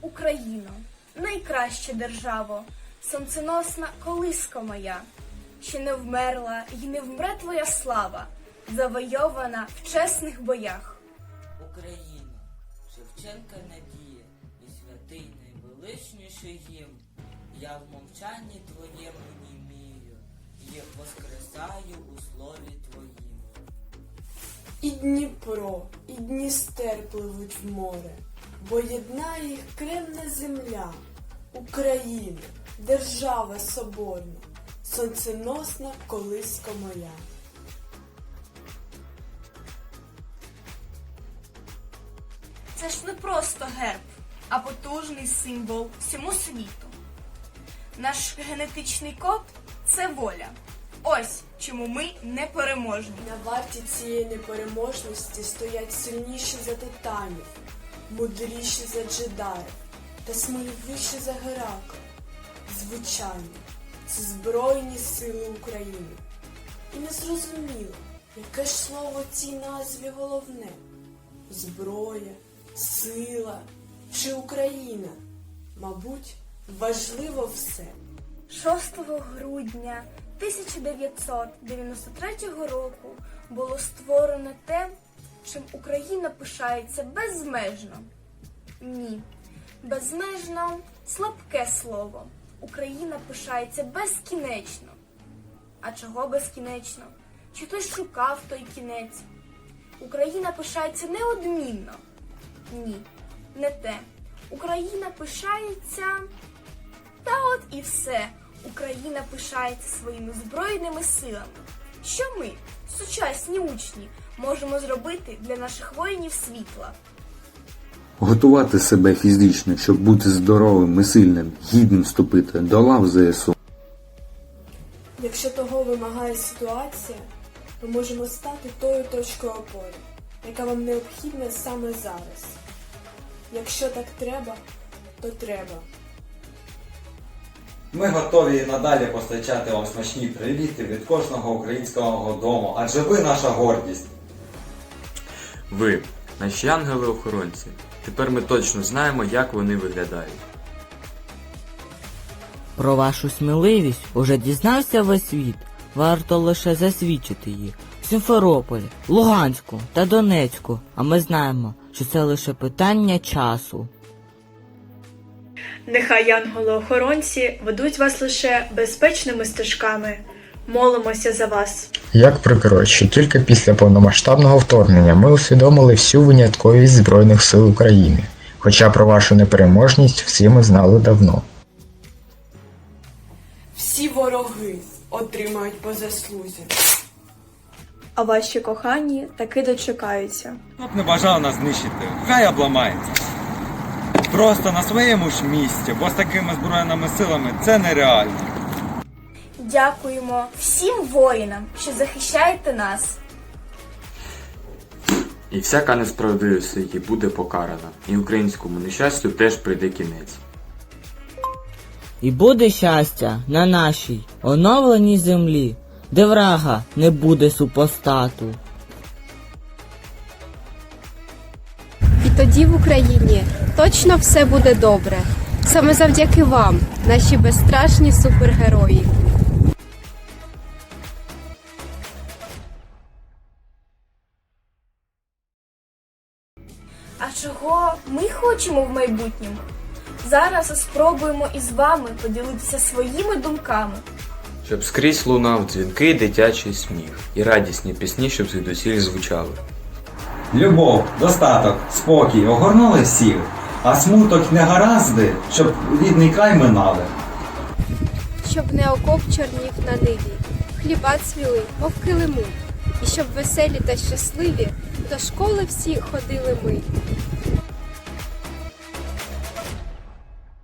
Україно, найкраща державо, сонценосна колиска моя, ще не вмерла і не вмре твоя слава, завойована в чесних боях. Україна, Шевченка надія і святий найвеличніший гімн. Я в мовчанні твоєму німію, їх воскресаю у слові твоїм. І Дніпро, і Дністер пливуть в море, бо єднає їх кремна земля, Україна, держава соборна, сонценосна колиска моя. Це ж не просто герб, а потужний символ всьому світу. Наш генетичний код це воля. Ось чому ми непереможні. На варті цієї непереможності стоять сильніші за титанів, мудріші за джедаїв та сміливіші за Геракла. Звичайно, це Збройні сили України. І не зрозуміло, яке ж слово цій назві головне зброя, сила чи Україна? Мабуть, важливо все. 6 грудня 1993 року було створено те, чим Україна пишається безмежно. Ні, безмежно слабке слово. Україна пишається безкінечно. А чого безкінечно? Чи хтось шукав той кінець? Україна пишається неодмінно. Ні, не те. Україна пишається. Та от і все. Україна пишається своїми збройними силами. Що ми, сучасні учні, можемо зробити для наших воїнів світла? Готувати себе фізично, щоб бути здоровим і сильним, гідним вступити до лав ЗСУ. Якщо того вимагає ситуація, ми можемо стати тою точкою опори, яка вам необхідна саме зараз. Якщо так треба, то треба. Ми готові і надалі постачати вам смачні привіти від кожного українського дому, адже ви наша гордість. Ви, наші ангели-охоронці. Тепер ми точно знаємо, як вони виглядають. Про вашу сміливість уже дізнався весь світ. Варто лише засвідчити її в Сімферополі, Луганську та Донецьку. А ми знаємо, що це лише питання часу. Нехай янголи-охоронці ведуть вас лише безпечними стежками. Молимося за вас. Як прикро, що тільки після повномасштабного вторгнення ми усвідомили всю винятковість Збройних сил України, хоча про вашу непереможність всі ми знали давно. Всі вороги отримають по заслузі. А ваші кохані таки дочекаються. Хто б не бажав нас знищити, хай обламається. Просто на своєму ж місці, бо з такими збройними силами це нереально. Дякуємо всім воїнам, що захищаєте нас. І всяка несправедливість її буде покарана, і українському нещастю теж прийде кінець. І буде щастя на нашій оновленій землі, де врага не буде супостату. І тоді в Україні точно все буде добре. Саме завдяки вам, наші безстрашні супергерої. А чого ми хочемо в майбутньому? Зараз спробуємо із вами поділитися своїми думками. Щоб скрізь лунав дзвінкий дитячий сміх, і радісні пісні, щоб звідусіль звучали. Любов, достаток, спокій огорнули всіх, а смуток й негаразди, щоб рідний край минали. Щоб не окоп чорнів на ниві, хліба цвіли, мов килиму, і щоб веселі та щасливі до школи всі ходили ми.